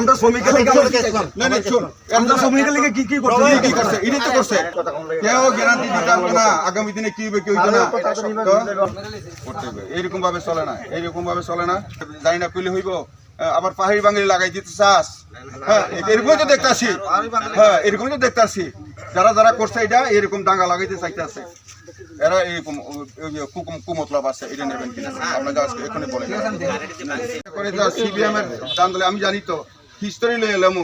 আমরা শ্রমিকের লেগে না না শোন আমরা শ্রমিকের লেগে কি কি করছি? কি কি করছে? এটাই তো করছে। কেউ গ্যারান্টি দিতে পারবে না। আগামী দিনে কি হবে কি হইতো না। এইরকম ভাবে চলে না। এইরকম ভাবে চলে না। জানি না পেলে হইব। আবার পাহাড়ি বাঙালি লাগাই দিতে চাস। হ্যাঁ এরকমই তো দেখতে আসি হ্যাঁ এরকমই তো দেখতে আসি যারা যারা করছে এটা এরকম ডাঙ্গা লাগাইতে চাইতে আছে। এরা এরকম কুমতলব আছে এটা নেবেন কিনা? আপনাকে আজকে এখনই বলে সিবিএম এর আন্দোলন আমি জানি তো হিস্টোরি লই এলাম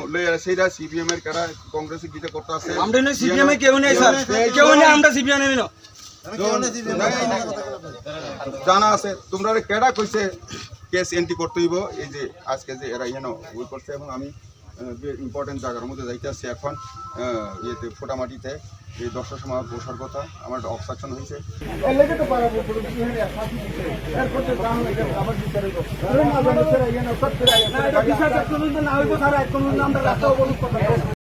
সেইটা সিবিএম এর কারা কংগ্রেসে গিতে করতে আছে। আমরা না সিপিএম এ কেউ নেই স্যার। কেউ নেই আমরা না জানা আছে। তোমরা কেডা কইছে কেস এন্ট্রি করতে হইব। এই যে আজকে যে এরা ওই করছে এবং আমি ইম্পর্টেন্ট জায়গার মধ্যে যাইতে আসছি এখন। ইয়েতে ফোটামাটিতে। এই দশটার সময় বসার কথা। আমার একটা অবসাকশন হয়েছে। আমরা